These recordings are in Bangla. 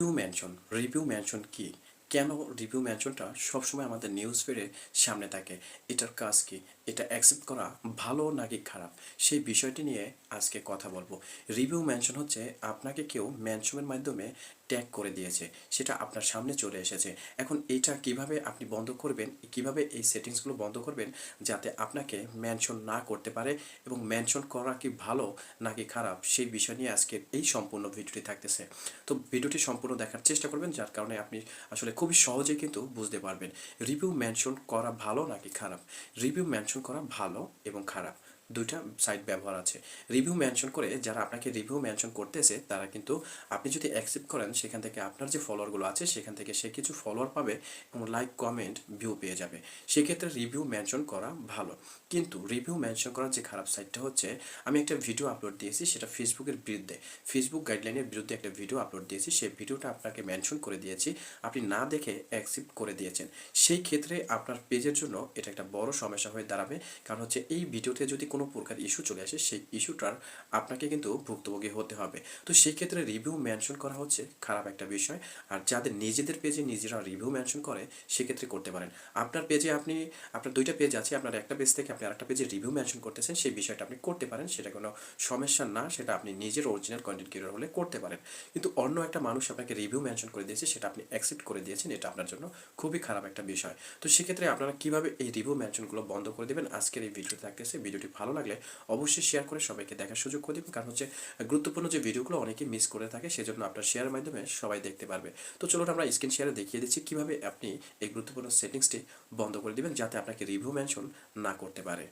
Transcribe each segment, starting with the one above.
রিভিউ ম্যানশন রিভিউ ম্যানশন কি? কেন রিভিউ ম্যানশনটা সবসময় আমাদের নিউজ ফিডে সামনে থাকে? এটার কাজ কি? এটা অ্যাকসেপ্ট করা ভালো নাকি খারাপ? সেই বিষয়টি নিয়ে আজকে কথা বলব। রিভিউ ম্যানশন হচ্ছে আপনাকে কেউ ম্যানশনের মাধ্যমে ট্যাগ করে দিয়েছে, সেটা আপনার সামনে চলে এসেছে। এখন এইটা কীভাবে আপনি বন্ধ করবেন, কীভাবে এই সেটিংসগুলো বন্ধ করবেন যাতে আপনাকে মেনশন না করতে পারে এবং মেনশন করা কি ভালো নাকি খারাপ, সেই বিষয় নিয়ে আজকের এই সম্পূর্ণ ভিডিওটি থাকতেছে। তো ভিডিওটি সম্পূর্ণ দেখার চেষ্টা করবেন, যার কারণে আপনি আসলে খুবই সহজে কিন্তু বুঝতে পারবেন। রিভিউ মেনশন করা ভালো নাকি খারাপ? রিভিউ মেনশন করা ভালো এবং খারাপ। দুইটা সাইট ব্যবহার আছে। রিভিউ মেনশন করে যারা আপনাকে রিভিউ মেনশন করতেছে, তারা কিন্তু আপনি যদি অ্যাকসেপ্ট করেন, সেখান থেকে আপনার যে ফলোয়ারগুলো আছে, সেখান থেকে সে কিছু ফলোয়ার পাবে এবং লাইক কমেন্ট ভিউ পেয়ে যাবে। সেক্ষেত্রে রিভিউ মেনশন করা ভালো। কিন্তু রিভিউ মেনশন করার যে খারাপ সাইটটা হচ্ছে, আমি একটা ভিডিও আপলোড দিয়েছি, সেটা ফেসবুকের বিরুদ্ধে। ফেসবুক গাইডলাইনের বিরুদ্ধে একটা ভিডিও আপলোড দিয়েছি, সেই ভিডিওটা আপনাকে মেনশন করে দিয়েছি। আপনি না দেখে অ্যাকসেপ্ট করে দিয়েছেন। সেই ক্ষেত্রে আপনার পেজের জন্য এটা একটা বড় সমস্যা হয়ে দাঁড়াবে। কারণ হচ্ছে এই ভিডিওতে যদি কোনো প্রকার ইস্যু চলে আসে, সেই ইস্যুটার আপনাকে কিন্তু ভুক্তভোগী হতে হবে। তো সেই ক্ষেত্রে রিভিউ মেনশন করা হচ্ছে, খারাপ একটা বিষয়। আর যাদের নিজেদের পেজে নিজেরা রিভিউ মেনশন করে, সেক্ষেত্রে করতে পারেন। আপনার পেজে আপনি, আপনার দুইটা পেজ আছে, আপনার একটা পেজ থেকে আপনি আরেকটা পেজে রিভিউ মেনশন করতেছেন, সেই বিষয়টা আপনি করতে পারেন, সেটা কোনো সমস্যা না, সেটা আপনি নিজের অরিজিনাল কন্টেন্ট ক্রিয়েটর হলে করতে পারেন। কিন্তু অন্য একটা মানুষ আপনাকে রিভিউ মেনশন করে দিয়েছে, সেটা আপনি অ্যাকসেপ্ট করে দিয়েছেন, এটা আপনার জন্য খুবই খারাপ একটা বিষয়। তো সেক্ষেত্রে আপনারা কীভাবে এই রিভিউ মেনশনগুলো বন্ধ করে দেবেন? আজকের এই ভিডিওতে থাকতেছে ভিডিওটি ভালো লাগলে অবশ্যই শেয়ার করে সবাইকে দেখার সুযোগ করে দেবেন। কারণ হচ্ছে গুরুত্বপূর্ণ যে ভিডিওগুলো অনেকে মিস করে থাকে, সেজন্য আপনার শেয়ারের মাধ্যমে সবাই দেখতে পারবে। তো চলুন আমরা স্ক্রিন শেয়ারে দেখিয়ে দিচ্ছি কীভাবে আপনি এই গুরুত্বপূর্ণ সেটিংসটি বন্ধ করে দিবেন যাতে আপনাকে রিভিউ মেনশন না করতে পারে।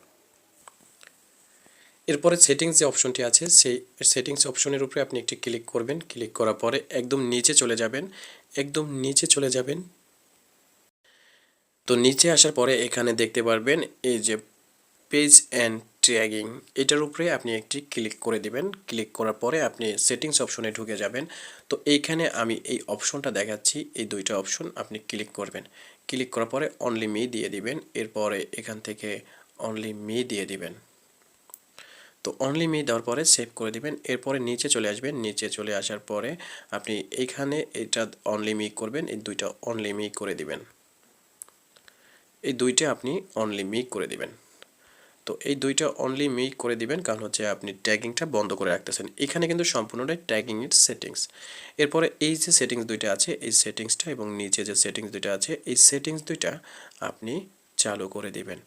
এরপরে সেটিংস যে অপশনটি আছে। সেই সেটিংস অপশনের উপরে আপনি একটি ক্লিক করবেন। ক্লিক করার পরে একদম নিচে চলে যাবেন। একদম নিচে চলে যাবেন। তো নিচে আসার পরে এখানে দেখতে পারবেন এই যে পেজ অ্যান্ড ট্র্যাগিং এটার উপরে আপনি একটি ক্লিক করে দিবেন। ক্লিক করার পরে আপনি সেটিংস অপশনে ঢুকে যাবেন। তো এইখানে আমি এই অপশনটা দেখাচ্ছি। এই দুইটা অপশন আপনি ক্লিক করবেন। ক্লিক করার পরে অনলি মি দিয়ে দিবেন। এরপরে এখান থেকে অনলি মি দিয়ে দিবেন। তো অনলি মি দেওয়ার পরে সেভ করে দিবেন। এরপরে নিচে চলে আসবেন। নিচে চলে আসার পরে আপনি এইখানে এটা অনলি মি করবেন। এই দুইটা অনলি মি করে দিবেন। এই দুইটা আপনি অনলি মি করে দিবেন। তো এই দুইটা অনলি মি করে দিবেন, কারণ হচ্ছে আপনি ট্যাগিংটা বন্ধ করে রাখতেছেন। এখানে কিন্তু সম্পূর্ণটাই ট্যাগিং এর সেটিংস এরপরে এই যে সেটিংস দুইটা আছে, এই সেটিংসটা এবং নিচে যে সেটিংস দুইটা আছে, এই সেটিংস দুইটা আপনি চালু করে দিবেন।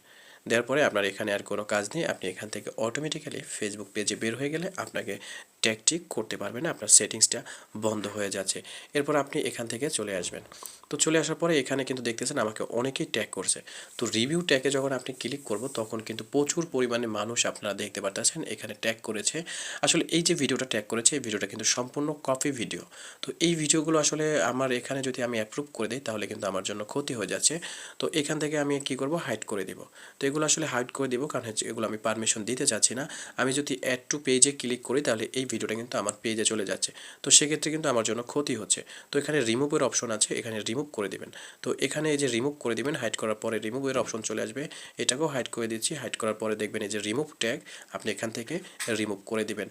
দেওয়ার পরে আপনার এখানে আর কোনো কাজ নেই। আপনি এখান থেকে অটোমেটিক্যালি ফেসবুক পেজে বের হয়ে গেলে আপনাকে ট্যাগটি করতে পারবেন, আপনার সেটিংসটা বন্ধ হয়ে যাচ্ছে। এরপর আপনি এখান থেকে চলে আসবেন। তো চলে আসার পরে এখানে কিন্তু দেখতেছেন আমাকে অনেকেই ট্যাগ করছে। তো রিভিউ ট্যাগে যখন আপনি ক্লিক করব, তখন কিন্তু প্রচুর পরিমাণে মানুষ আপনারা দেখতে পারতেছেন, এখানে ট্যাগ করেছে। আসলে এই যে ভিডিওটা ট্যাগ করেছে, এই ভিডিওটা কিন্তু সম্পূর্ণ কপি ভিডিও তো এই ভিডিওগুলো আসলে আমার এখানে যদি আমি অ্যাপ্রুভ করে দিই, তাহলে কিন্তু আমার জন্য ক্ষতি হয়ে যাচ্ছে। তো এখান থেকে আমি কি করব? হাইড করে দিব। তো এগুলো আসলে হাইড করে দেবো, কারণ হচ্ছে এগুলো আমি পারমিশন দিতে চাচ্ছি না। আমি যদি অ্যাড টু পেজে ক্লিক করি, তাহলে এই ভিডিওটা কিন্তু আমার পেজে চলে যাচ্ছে। তো সেক্ষেত্রে কিন্তু আমার জন্য ক্ষতি হচ্ছে। তো এখানে রিমুভের অপশন আছে, এখানে রিমুভ করে দেবেন। তো এখানে এই যে রিমুভ করে দেবেন হাইড করার পরে রিমুভের অপশন চলে আসবে। এটাকেও হাইড করে দিচ্ছি। হাইড করার পরে দেখবেন এই যে রিমুভ ট্যাগ আপনি এখান থেকে রিমুভ করে দিবেন।